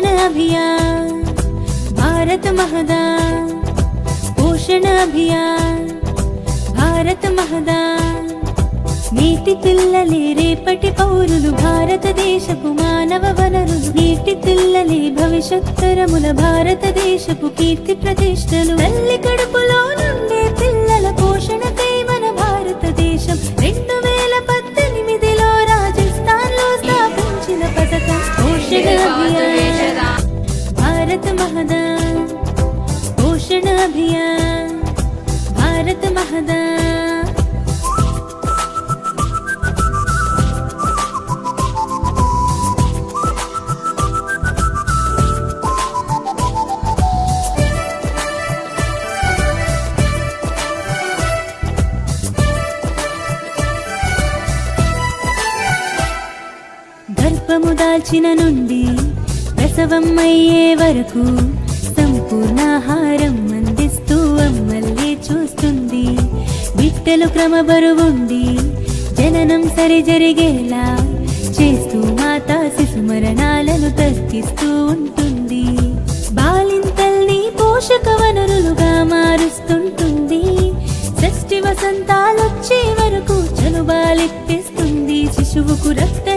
పోషణ అభియాన్ భారత మహదా పోషణ అభియాన్ భారత మహదా నీటి పిల్లలే రేపటి పౌరులు భారతదేశపు మానవ వనరులు నీటి పిల్లలే భవిష్యత్తరముల భారతదేశపు కీర్తి ప్రతిష్టలు తల్లి కడుపులో నుండే పిల్లల పోషణ మహదా పోషణ అభియాన్ భారత మహదా. గర్భము దాల్చిన నుండి ప్రసవం అయ్యే వరకు సంపూర్ణాహారం అందిస్తూ అమ్మల్ని చూస్తుంది. బిడ్డలు క్రమబరువుండి జననం సరి జరిగేలా చేస్తూ మాతా శిశు మరణాలను తగ్గిస్తూ ఉంటుంది. బాలింతల్ని పోషక వనరులుగా మారుస్తుంటుంది. షష్టి వసంతాలొచ్చే వరకు చనుబాలెత్తిస్తుంది శిశువుకు రక్త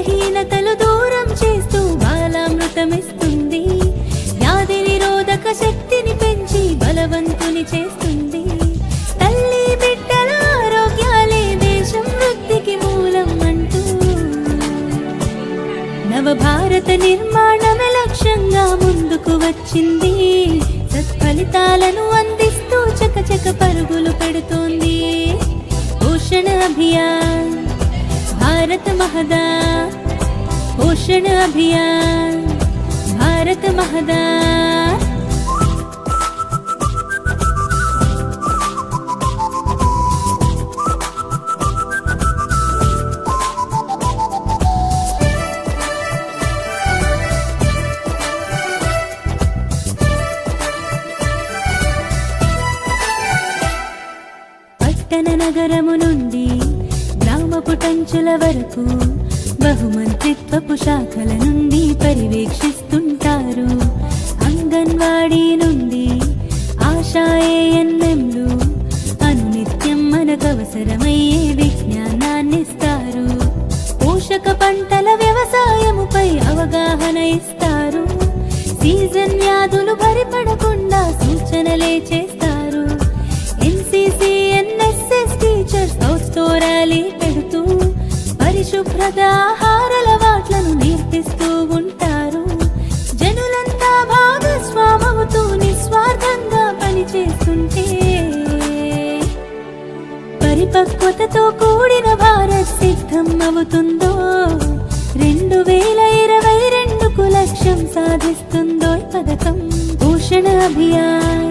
చేస్తుంది. తల్లి బిడ్డల ఆరోగ్యాలే దేశం వృద్ధికి మూలం అంటూ. నవభారత నిర్మాణమే లక్ష్యంగా ముందుకు వచ్చింది. సత్ఫలితాలను అందిస్తూ చకచక పరుగులు పెడుతోంది. పోషణ అభియాన్ భారత మహదా. పోషణ అభియాన్ భారత మహదా. పట్టణ నగరము నుండి గ్రామపు టంచుల వరకు బహుమంత్రిత్వపు శాఖల నుండి పర్యవేక్షిస్తుంటారు అంగన్వాడీ నుండి ఆశాఏఎన్ఎంలు అనునిత్యం మనకు అవసరమయ్యే విజ్ఞానాన్నిస్తారు పోషక పంటల వ్యవసాయముపై అవగాహన ఇస్తారు. సీజన్ వ్యాధులు భరిపడకుండా సూచనలే చేస్తారు. తోరాలి పెడుతూ పరిశుభ్రత ఆహార అలవాట్లను నేర్పిస్తూ ఉంటారు. జనులంతా భాగస్వామవుతూ నిస్వార్థంగా పనిచేస్తుంటే పరిపక్వతతో కూడిన భారత్ సిద్ధం అవుతుందో? రెండు వేల ఇరవై రెండుకు లక్ష్యం సాధిస్తుందో పథకం? పోషణ అభియాన్.